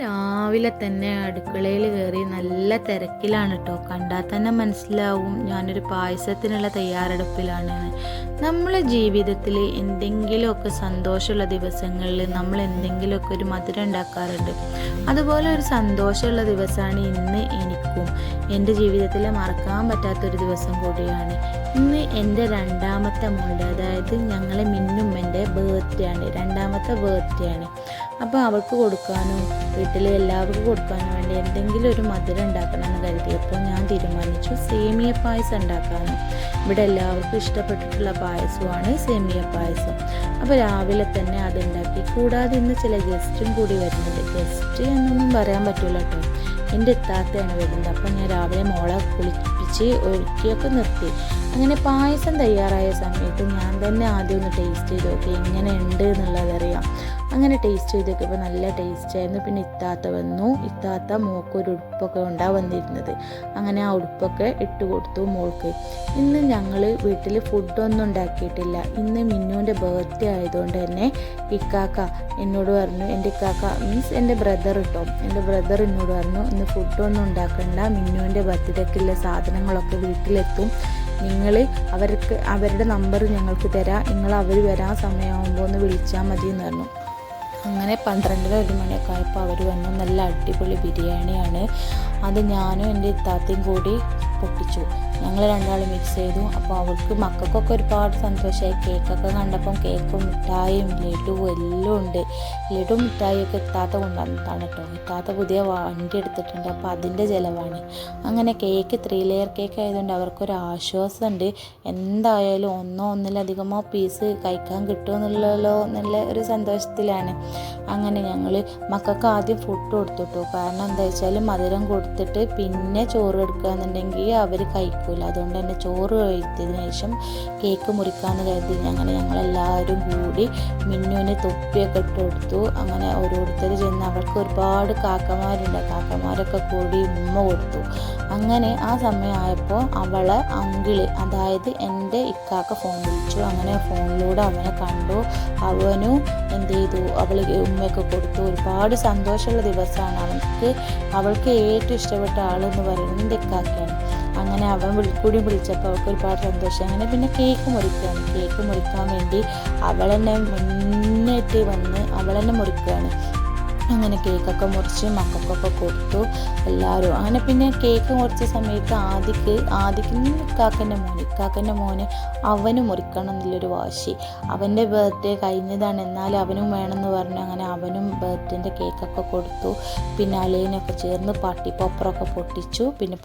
രാവിലെ തന്നെ അടുക്കളയിൽ കയറി നല്ല തിരക്കിലാണ് കേട്ടോ കണ്ടാൽ തന്നെ മനസ്സിലാവും ഞാനൊരു പായസത്തിനുള്ള തയ്യാറെടുപ്പിലാണ്. നമ്മളെ ജീവിതത്തിൽ എന്തെങ്കിലുമൊക്കെ സന്തോഷമുള്ള ദിവസങ്ങളിൽ നമ്മൾ എന്തെങ്കിലുമൊക്കെ ഒരു മധുരം ഉണ്ടാക്കാറുണ്ട്. അതുപോലെ ഒരു സന്തോഷമുള്ള ദിവസമാണ് ഇന്ന് എനിക്കും. എന്റെ ജീവിതത്തിൽ മറക്കാൻ പറ്റാത്തൊരു ദിവസം കൂടിയാണ്. ഇന്ന് എന്റെ രണ്ടാമത്തെ മോളുടെ അതായത് ഞങ്ങളെ മിന്നുമ്മന്റെ ബർത്ത്ഡേ ആണ്. രണ്ടാമത്തെ ബർത്ത്ഡേ ആണ്. അപ്പോൾ അവൾക്ക് കൊടുക്കാനോ വീട്ടിലെ എല്ലാവർക്കും കൊടുക്കാനോ വേണ്ടി എന്തെങ്കിലും ഒരു മധുരം ഉണ്ടാക്കണം എന്ന് കരുതിയപ്പോൾ ഞാൻ തീരുമാനിച്ചു സേമിയ പായസം ഉണ്ടാക്കാനും ഇവിടെ എല്ലാവർക്കും ഇഷ്ടപ്പെട്ടിട്ടുള്ള പായസമാണ് സേമിയ പായസം. അപ്പോൾ രാവിലെ തന്നെ അതുണ്ടാക്കി. കൂടാതെ ഇന്ന് ചില ഗസ്റ്റും കൂടി വരുന്നുണ്ട്. ഗസ്റ്റ് എന്നൊന്നും പറയാൻ പറ്റില്ല കേട്ടോ. എന്റെ എത്താത്തയാണ് വരുന്നത്. അപ്പം ഞാൻ രാവിലെ മോളെ കുളിപ്പിച്ച് ഒരുക്കിയൊക്കെ നിർത്തി. അങ്ങനെ പായസം തയ്യാറായ സമയത്ത് ഞാൻ തന്നെ ആദ്യം ഒന്ന് ടേസ്റ്റ് ചെയ്ത് നോക്കി. എങ്ങനെയുണ്ട് എന്നുള്ളതറിയാം അങ്ങനെ ടേസ്റ്റ് ചെയ്ത് നോക്കിയപ്പോൾ നല്ല ടേസ്റ്റ് ആയിരുന്നു. പിന്നെ ഇത്താത്ത വന്നു. ഇത്താത്ത മോൾക്ക് ഒരു ഉടുപ്പൊക്കെ ഉണ്ടാ വന്നിരുന്നത്. അങ്ങനെ ആ ഉടുപ്പൊക്കെ ഇട്ട് കൊടുത്തു മോൾക്ക്. ഇന്ന് ഞങ്ങൾ വീട്ടിൽ ഫുഡൊന്നും ഉണ്ടാക്കിയിട്ടില്ല. ഇന്ന് മിന്നുവിന്റെ ബർത്ത്ഡേ ആയതുകൊണ്ട് തന്നെ ഇക്കാക്ക എന്നോട് പറഞ്ഞു എന്റെ ഇക്കാക്ക മീൻസ് എന്റെ ബ്രദർ ഇട്ടോ എന്റെ ബ്രദർ എന്നോട് പറഞ്ഞു ഇന്ന് ഫുഡൊന്നും ഉണ്ടാക്കണ്ട. മിന്നുവിന്റെ ബർത്ത്ഡേക്കുള്ള സാധനങ്ങളൊക്കെ വീട്ടിലെത്തും. നിങ്ങൾ അവർക്ക് അവരുടെ നമ്പർ ഞങ്ങൾക്ക് തരാം. നിങ്ങൾ അവർ വരാൻ സമയമാകുമ്പോൾ ഒന്ന് വിളിച്ചാൽ മതി എന്ന് പറഞ്ഞു. അങ്ങനെ പന്ത്രണ്ടര ഒരു മണിയൊക്കെ ആയപ്പോൾ അവർ വന്നു നല്ല അടിപൊളി ബിരിയാണിയാണ്. അത് ഞാനും എന്റെ ഇത്താത്തയും കൂടി പൊട്ടിച്ചു. ഞങ്ങൾ രണ്ടാളും മിക്സ് ചെയ്തു. അപ്പോൾ അവൾക്ക് മക്കൾക്കൊക്കെ ഒരുപാട് സന്തോഷമായി കേക്കൊക്കെ കണ്ടപ്പം കേക്കും മിഠായും ലഡുവും എല്ലാം ഉണ്ട്. ലഡു മിഠായിയൊക്കെ ഇത്താത്ത കൊണ്ടുവന്നതാണ് കേട്ടോ. ഇത്താത്ത പുതിയ വണ്ടി എടുത്തിട്ടുണ്ട്. അപ്പോൾ അതിന്റെ ചിലവാണ്. അങ്ങനെ കേക്ക് ത്രീ ലെയർ കേക്ക് ആയതുകൊണ്ട് അവർക്കൊരു ആശ്വാസമുണ്ട്. എന്തായാലും ഒന്നോ ഒന്നിലധികമോ പീസ് കഴിക്കാൻ കിട്ടുമെന്നുള്ളല്ലോ എന്നുള്ള ഒരു സന്തോഷത്തിലാണ്. അങ്ങനെ ഞങ്ങൾ മക്കൾക്ക് ആദ്യം ഫുഡ് കൊടുത്തു കാരണം എന്താ വെച്ചാൽ മധുരം കൊടുത്തിട്ട് പിന്നെ ചോറ് എടുക്കുകയെന്നുണ്ടെങ്കിൽ അവർ കഴിക്കില്ല അതുകൊണ്ട് തന്നെ ചോറ് കഴിച്ചതിന് ശേഷം കേക്ക് മുറിക്കാമെന്ന് കരുതി അങ്ങനെ ഞങ്ങളെല്ലാവരും കൂടി മിന്നുവിന് തൊപ്പിയൊക്കെ ഇട്ട് കൊടുത്തു. അങ്ങനെ ഓരോരുത്തർ ചെന്ന് അവൾക്ക് ഒരുപാട് കാക്കമാരുണ്ട്. കാക്കമാരൊക്കെ കൂടി ഉമ്മ കൊടുത്തു. അങ്ങനെ ആ സമയമായപ്പോൾ അവളെ അങ്കിൾ അതായത് എന്റെ ഇക്കാക്ക ഫോൺ വിളിച്ചു. അങ്ങനെ ഫോണിലൂടെ അവനെ കണ്ടു. അവനും എന്ത് ചെയ്തു? അവൾ ഉമ്മയൊക്കെ കൊടുത്തു. ഒരുപാട് സന്തോഷമുള്ള ദിവസമാണ്. അവൾക്ക് അവൾക്ക് ഏറ്റവും ഇഷ്ടപ്പെട്ട ആളെന്ന് പറയുന്നത് എന്റെ ഇക്കാക്കയാണ്. അങ്ങനെ അവൻ കൂടി വിളിച്ചപ്പോൾ അവൾക്ക് ഒരുപാട് സന്തോഷം. അങ്ങനെ പിന്നെ കേക്ക് മുറിക്കുകയാണ് കേക്ക് മുറിക്കാൻ വേണ്ടി അവളെന്നെ മുന്നേറ്റ് വന്ന് അവളെന്നെ മുറിക്കുകയാണ്. അങ്ങനെ കേക്കൊക്കെ മുറിച്ച് മക്കൾക്കൊക്കെ കൊടുത്തു എല്ലാവരും. അങ്ങനെ പിന്നെ കേക്ക് മുറിച്ച സമയത്ത് ആദിക്ക് ആദിക്ക് ഇക്കാക്കന്റെ മോന് ഇക്കാക്കന്റെ മോന് അവന് മുറിക്കണം എന്നുള്ളൊരു വാശി. അവന്റെ ബർത്ത്ഡേ കഴിഞ്ഞതാണ്. എന്നാലും അവനും വേണമെന്ന് പറഞ്ഞു. അങ്ങനെ അവനും ബർത്ത്ഡേന്റെ കേക്കൊക്കെ കൊടുത്തു. പിന്നെ അലേനൊക്കെ ചേർന്ന് പാട്ടി പോപ്പറൊക്കെ പൊട്ടിച്ചു. പിന്നെ